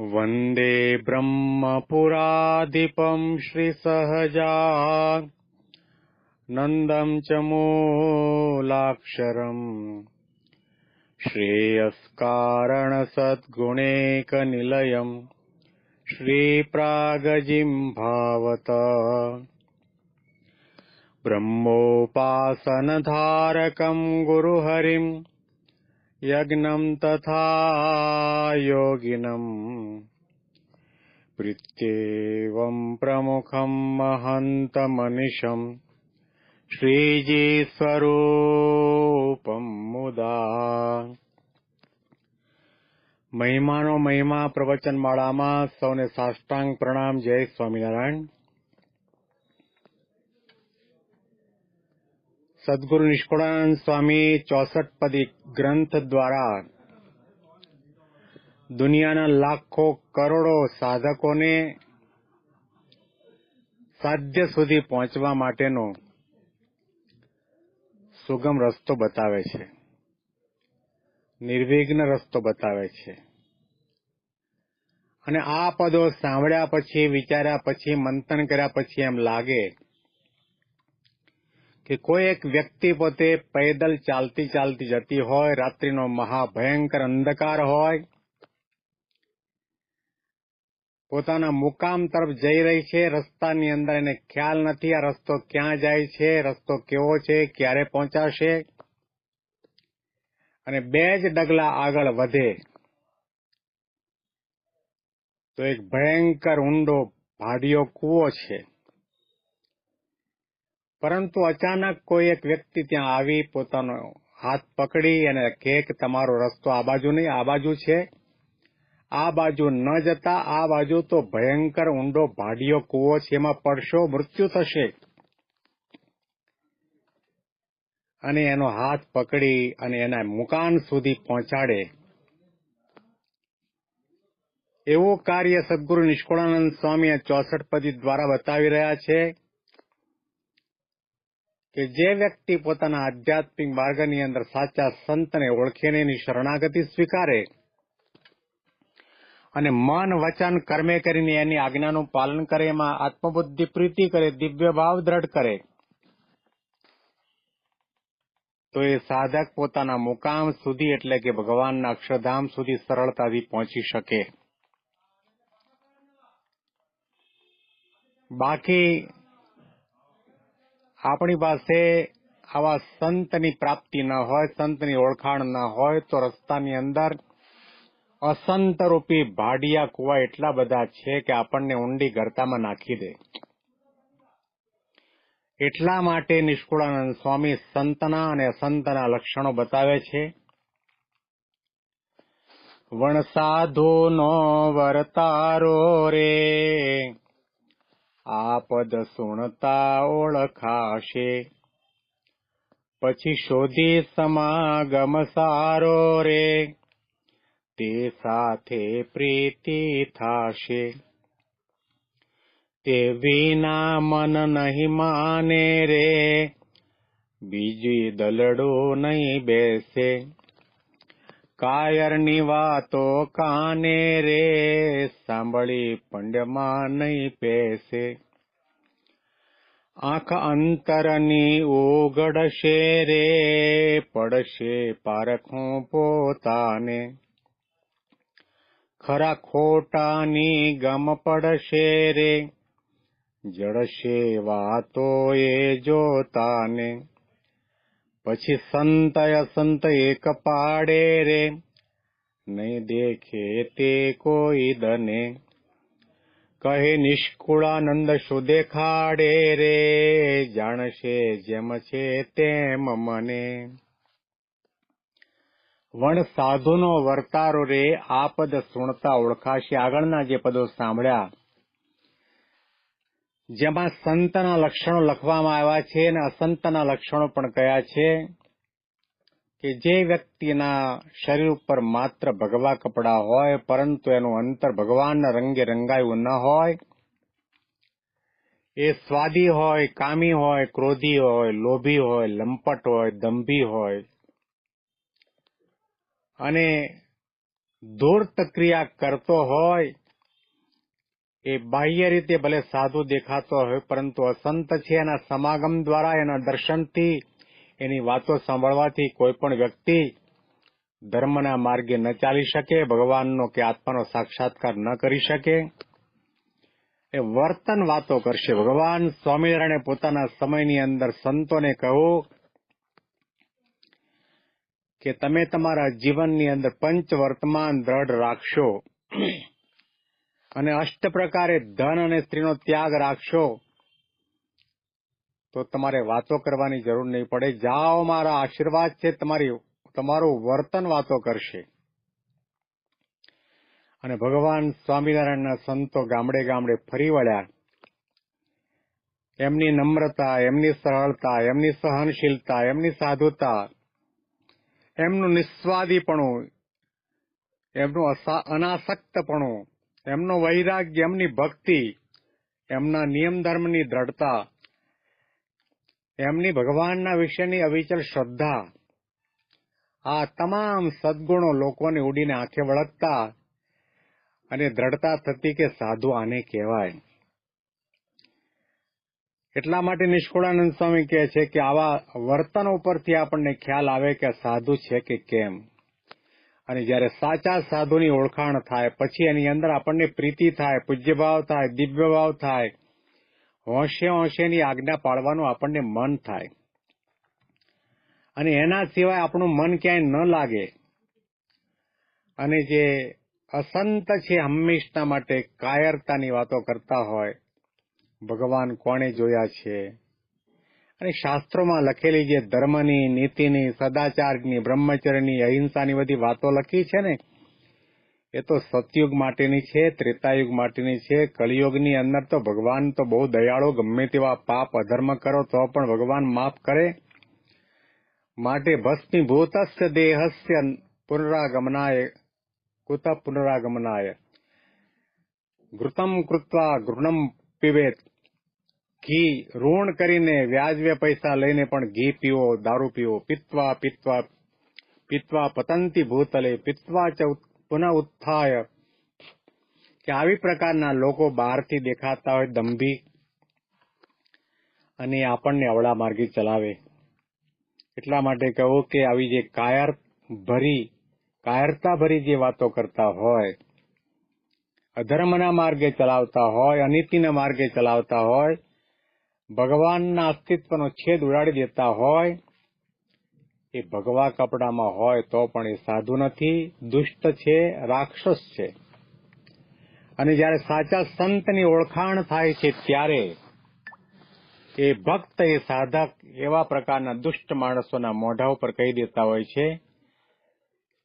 वन्दे ब्रह्मपुराधिपम् श्रीसहजा। नन्दम् च मूलाक्षरम्। श्रेयस्कारणसद्गुणेकनिलयम्। श्रीप्रागजिम् भावत ब्रह्मोपासनधारकम् गुरुहरिम् यज्ञम् तथा योगिनम् प्रीत्येवम् प्रमुखम् महन्तमनिशम् શ્રીજી મુદા મહિમાનો મહિમા પ્રવચન માળામાં સૌને સાષ્ટાંગ પ્રણામ જય સ્વામિનારાયણ સદગુરુ નિષ્કુળાનંદ સ્વામી ચોસઠ પદી ગ્રંથ દ્વારા દુનિયાના લાખો કરોડો સાધકોને સાધ્ય સુધી પહોંચવા માટેનો સુગમ રસ્તો બતાવે છે નિર્વિઘ્ન રસ્તો બતાવે છે અને આ પદો સાંભળ્યા પછી વિચાર્યા પછી મંથન કર્યા પછી એમ લાગે કે કોઈ એક વ્યક્તિ પોતે પૈદલ ચાલતી ચાલતી જતી હોય, રાત્રિનો મહાભયંકર અંધકાર હોય, પોતાના મુકામ તરફ જઈ રહી છે, રસ્તાની અંદર એને ખ્યાલ નથી આ રસ્તો ક્યાં જાય છે, રસ્તો કેવો છે, ક્યારે પહોંચાશે. અને બે જ ડગલા આગળ વધે તો એક ભયંકર ઊંડો ભાડિયો કૂવો છે. પરંતુ અચાનક કોઈ એક વ્યક્તિ ત્યાં આવી, પોતાનો હાથ પકડી અને કહે કે તમારો રસ્તો આ બાજુ નહીં, આ બાજુ છે. આ બાજુ ન જતા, આ બાજુ તો ભયંકર ઊંડો ભાડિયો કૂવો છે, એમાં પડશો મૃત્યુ થશે. અને એનો હાથ પકડી અને એના મુકાન સુધી પહોંચાડે. એવું કાર્ય સદગુરુ નિષ્કુળાનંદ સ્વામી ચોસઠ પદી દ્વારા બતાવી રહ્યા છે. કે જે વ્યક્તિ પોતાના આધ્યાત્મિક માર્ગની અંદર સાચા સંતને ઓળખીને એની શરણાગતિ સ્વીકારે અને મન વચન કર્મે કરીને એની આજ્ઞાનું પાલન કરે, એમાં આત્મબુદ્ધિ, પ્રીતિ કરે, દિવ્ય ભાવ દ્રઢ કરે. તો એ સાધક પોતાના મુકામ સુધી, એટલે કે ભગવાનના અક્ષરધામ સુધી સરળતાથી પહોંચી શકે. બાકી આપણી પાસે આવા સંતની પ્રાપ્તિ ન હોય, સંતની ઓળખાણ ન હોય, તો રસ્તાની અંદર અસંત રૂપી ભાડિયા, કુવા એટલા બધા છે કે આપણને ઊંડી ગરતામાં નાખી દે. એટલા માટે નિષ્કુળાનંદ સ્વામી સંતના અને અસંતના લક્ષણો બતાવે છે. વણસાધુ નો વર્તારો રે આ પદ સુણતા ઓળખાશે. પછી શોધી સમાગમ સારો રે. તે સાથે પ્રીતિ થાશે. તે વિના મન નહીં માને રે. બીજી દલડો નહીં બેસે. કાયરની વાતો કાને રે? સાંભળી પંડ્યમાં નહીં પેસે. આંખ અંતરની ઓગડશે રે, પડશે પારખું પોતાને. ખરા ખોટાની ગમ પડશે રે જડશે વાતો એ જોતાને. પછી સંત અસંત એક પાડે રે. નહીં દેખે તે કોઈ દને. કહે નિષ્કુળાનંદ શું દેખાડે રે. જાણશે જેમ છે તેમ મને. વણ સાધુનો વર્તારો રે આ પદ સુણતા ઓળખાશે. આગળના જે પદો સાંભળ્યા જેમાં સંતના લક્ષણો લખવામાં આવ્યા છે અને અસંતના લક્ષણો પણ કયા છે કે જે વ્યક્તિના શરીર ઉપર માત્ર ભગવા કપડા હોય, પરંતુ એનું અંતર ભગવાનના રંગે રંગાયું ન હોય, એ સ્વાદી હોય, કામી હોય, ક્રોધી હોય, લોભી હોય, લંપટ હોય, દંભી હોય, અને ધૂર્ત ક્રિયા કરતો હોય એ બાહ્ય રીતે ભલે સાધુ દેખાતો હોય, પરંતુ અસંત છે એના સમાગમ દ્વારા એના દર્શનથી, એની વાતો સાંભળવાથી કોઈ પણ વ્યક્તિ ધર્મના માર્ગે ન ચાલી શકે, ભગવાનનો કે આત્માનો સાક્ષાત્કાર ન કરી શકે. એ વર્તન વાતો કરશે. ભગવાન સ્વામિનારાયણે પોતાના સમયની અંદર સંતોને કહ્યું કે તમે તમારા જીવનની અંદર પંચ વર્તમાન દ્રઢ રાખશો. અને અષ્ટ પ્રકારે ધન અને સ્ત્રીનો ત્યાગ રાખશો, તો તમારે વાતો કરવાની જરૂર નહીં પડે. જાઓ, મારા આશીર્વાદ છે, તમારી, તમારું વર્તન વાતો કરશે. અને ભગવાન સ્વામિનારાયણના સંતો ગામડે ગામડે ફરી વળ્યા. એમની નમ્રતા, એમની સરળતા, એમની સહનશીલતા, એમની સાધુતા, એમનું નિસ્વાદીપણું, એમનું અનાસક્તપણું એમનો વૈરાગ્ય, એમની ભક્તિ, એમના નિયમ ધર્મની દ્રઢતા, એમની ભગવાનના વિશેની અવિચલ શ્રદ્ધા, આ તમામ સદગુણો લોકોને ઉડીને આંખે વળગતા અને દ્રઢતા થતી કે સાધુ આને કહેવાય. એટલા માટે નિષ્કુળાનંદ સ્વામી કહે છે કે આવા વર્તન ઉપરથી આપણને ખ્યાલ આવે કે સાધુ છે કે કેમ. અને જ્યારે સાચા સાધુની ઓળખાણ થાય, પછી એની અંદર આપણને પ્રીતિ થાય, પૂજ્યભાવ થાય, દિવ્યભાવ થાય, હોંશે હોંશેની આજ્ઞા પાળવાનું આપણને મન થાય. અને એના સિવાય આપણું મન ક્યાંય ન લાગે. અને જે અસંત છે હંમેશના માટે કાયરતાની વાતો કરતા હોય, ભગવાન કોણે જોયા છે? અને શાસ્ત્રોમાં લખેલી જે ધર્મની, નીતિની, સદાચારની, બ્રહ્મચર્યની, અહિંસાની બધી વાતો લખી છે ને, એ તો સતયુગ માટેની છે, ત્રેતાયુગ માટેની છે. કલિયુગની અંદર તો ભગવાન તો બહુ દયાળો, ગમે તેવા પાપ અધર્મ કરો તો પણ ભગવાન માફ કરે. માટે ભસ્મીભૂતસ્ય દેહસ્ય પુનરાગમનાય, કુત પુનરાગમનાય. ઘૃતમ કૃત્વા ઘૃણમ પીવેત ઘી ઋણ કરીને વ્યાજવે પૈસા લઈને પણ ઘી પીવો, દારૂ પીવો. પીતવા પીતવા પીતવા પતંતી ભૂતલે, પીત્વા પુનઃ ઉત્થાય કે આવી પ્રકારના લોકો બહારથી દેખાતા હોય, દંભી. અને આપણને અવળા માર્ગે ચલાવે. એટલા માટે કહું કે આવી જે કાયર ભરી, કાયરતા ભરી જે વાતો કરતા હોય, અધર્મના માર્ગે ચલાવતા હોય, અનીતિના માર્ગે ચલાવતા હોય ભગવાનના અસ્તિત્વનો છેદ ઉડાડી દેતા હોય, એ ભગવા કપડામાં હોય તો પણ એ સાધુ નથી, દુષ્ટ છે, રાક્ષસ છે. અને જ્યારે સાચા સંતની ઓળખાણ થાય છે ત્યારે એ ભક્ત એ સાધક એવા પ્રકારના દુષ્ટ માણસોના મોઢા ઉપર કહી દેતા હોય છે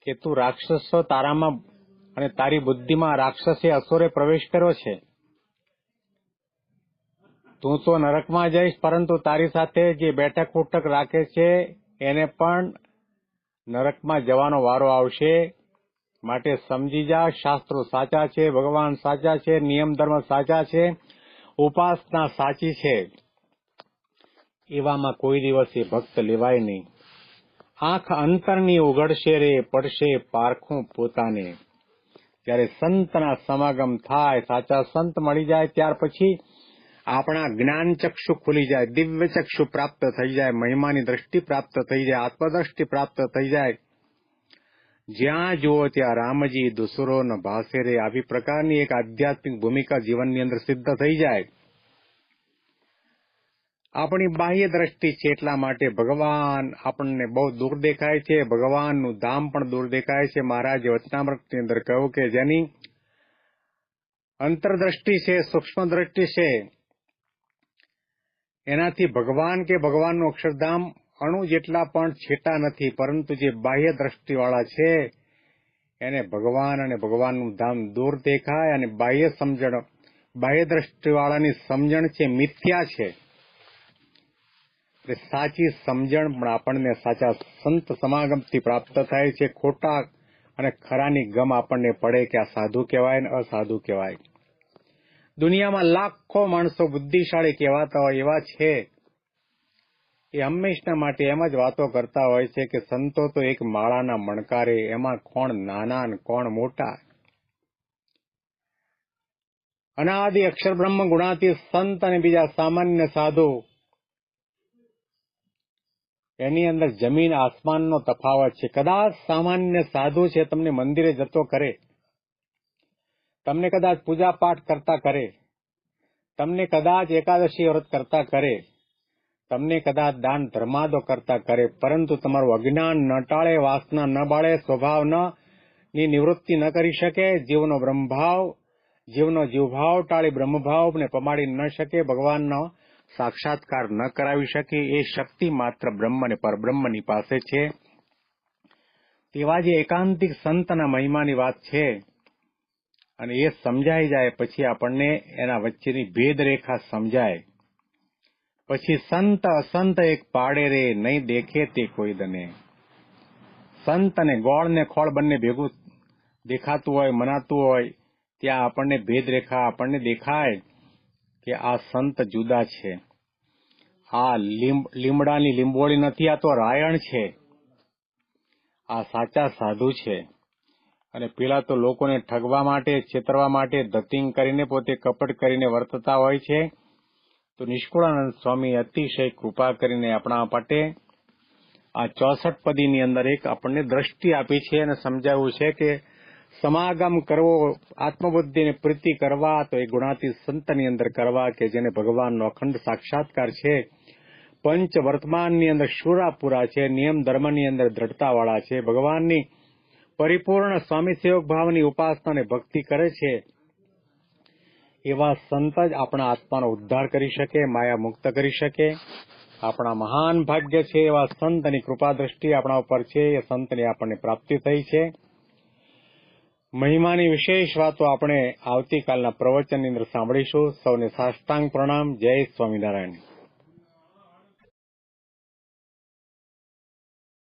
કે તું રાક્ષસો તારામાં અને તારી બુદ્ધિમાં રાક્ષસે અસુરે પ્રવેશ કર્યો છે. તું તો નરકમાં જઈશ, પરંતુ તારી સાથે જે બેઠક ઉઠક રાખે છે, એને પણ નરકમાં જવાનો વારો આવશે. માટે સમજી જા, શાસ્ત્રો સાચા છે, ભગવાન સાચા છે, નિયમ ધર્મ સાચા છે, ઉપાસના સાચી છે. એવામાં કોઈ દિવસ ભક્ત લેવાય નહીં. આંખ અંતરની ઉઘડશે રે, પડશે પારખું પોતાને. જ્યારે સંતના સમાગમ થાય, સાચા સંત મળી જાય, ત્યાર પછી આપણા જ્ઞાન ચક્ષુ ખુલી જાય, દિવ્ય ચક્ષુ પ્રાપ્ત થઈ જાય, મહિમાની દ્રષ્ટિ પ્રાપ્ત થઈ જાય, આત્મદ્રષ્ટિ પ્રાપ્ત થઈ જાય. જ્યાં જુઓ ત્યાં રામજી દુસરો ન ભાસે આવી પ્રકારની એક આધ્યાત્મિક ભૂમિકા જીવનની અંદર સિદ્ધ થઈ જાય. આપણી બાહ્ય દ્રષ્ટિ છે એટલા માટે ભગવાન આપણને બહુ દૂર દેખાય છે, ભગવાનનું ધામ પણ દૂર દેખાય છે. મહારાજે વચનામૃતની અંદર કહ્યું કે જેની અંતરદ્રષ્ટિ છે સૂક્ષ્મ દ્રષ્ટિ છે એનાથી ભગવાન કે ભગવાનનું અક્ષરધામ અણુ જેટલા પણ છેટા નથી, પરંતુ જે બાહ્ય દ્રષ્ટિવાળા છે, એને ભગવાન અને ભગવાનનું ધામ દૂર દેખાય અને બાહ્ય સમજણ, બાહ્ય દ્રષ્ટિવાળાની સમજણ છે મિથ્યા છે. સાચી સમજણ પણ આપણને સાચા સંત સમાગમથી પ્રાપ્ત થાય છે. ખોટા અને ખરાની ગમ આપણને પડે કે આ સાધુ કહેવાય ને અસાધુ કહેવાય. દુનિયામાં લાખો માણસો બુદ્ધિશાળી કહેવાતા હોય એવા છે. એ હંમેશના માટે એમ જ વાતો કરતા હોય છે કે સંતો તો એક માળાના મણકારે, એમાં કોણ નાના કોણ મોટા? અનાદિ અક્ષર બ્રહ્મ ગુણાતી સંત અને બીજા સામાન્ય સાધુ. એની અંદર જમીન આસમાનનો તફાવત છે. કદાચ સામાન્ય સાધુ છે, તમને મંદિરે જતો કરે. તમને કદાચ પૂજા પાઠ કરતા કરે. તમને કદાચ એકાદશી વ્રત કરતા કરે. તમને કદાચ દાન ધર્માદો કરતા કરે. પરંતુ તમારું અજ્ઞાન ન ટાળે, વાસના ન બાળે સ્વભાવ ન ની નિવૃત્તિ ન કરી શકે, જીવનો બ્રહ્મભાવ, જીવનો જીવભાવ ટાળી બ્રહ્મભાવને પમાડી ન શકે, ભગવાનનો સાક્ષાત્કાર ન કરાવી શકે, એ શક્તિ માત્ર બ્રહ્મ અને પરબ્રહ્મની પાસે છે. તેવા જે એકાંતિક સંતના મહિમાની વાત છે અને એ સમજાઈ જાય, પછી આપણને એના વચ્ચેની ભેદરેખા સમજાય. પછી સંત અસંત એક પાડે રે, નહીં દેખે તે કોઈ દને. સંત અને ગોળ ને ખોળ બંને ભેગું દેખાતું હોય, મનાતું હોય, ત્યાં આપણને ભેદરેખા આપણને દેખાય કે આ સંત જુદા છે. આ લીમ- લીમડાની લીંબોળી નથી, આ તો રાયણ છે. આ સાચા સાધુ છે. અને પેલા તો લોકોને ઠગવા માટે, છેતરવા માટે ધતિંગ કરીને પોતે કપટ કરીને વર્તતા હોય છે. તો નિષ્કુળાનંદ સ્વામી અતિશય કૃપા કરીને આપણા માટે આ ચોસઠ પદીની અંદર એક આપણને દ્રષ્ટિ આપી છે અને સમજાવ્યું છે કે સમાગમ કરવો આત્મબુદ્ધિને પ્રીતિ કરવા તો એ ગુણાતી સંતની અંદર કરવા કે જેને ભગવાનનો અખંડ સાક્ષાત્કાર છે. પંચ વર્તમાનની અંદર શુરાપુરા છે, નિયમ ધર્મની અંદર દ્રઢતાવાળા છે. ભગવાનની પરિપૂર્ણ સ્વામી સેવક ભાવની ઉપાસના અને ભક્તિ કરે છે, એવા સંત જ આપણા આત્માનો ઉદ્ધાર કરી શકે, માયા મુક્ત કરી શકે. આપણા મહાન ભાગ્ય છે, એવા સંતની કૃપા દ્રષ્ટિ આપણા ઉપર છે, એ સંતની આપણને પ્રાપ્તિ થઈ છે. મહિમાની વિશેષ વાતો આપણે આવતીકાલના પ્રવચનની અંદર સાંભળીશું. સૌને સાષ્ટાંગ પ્રણામ. જય સ્વામિનારાયણ.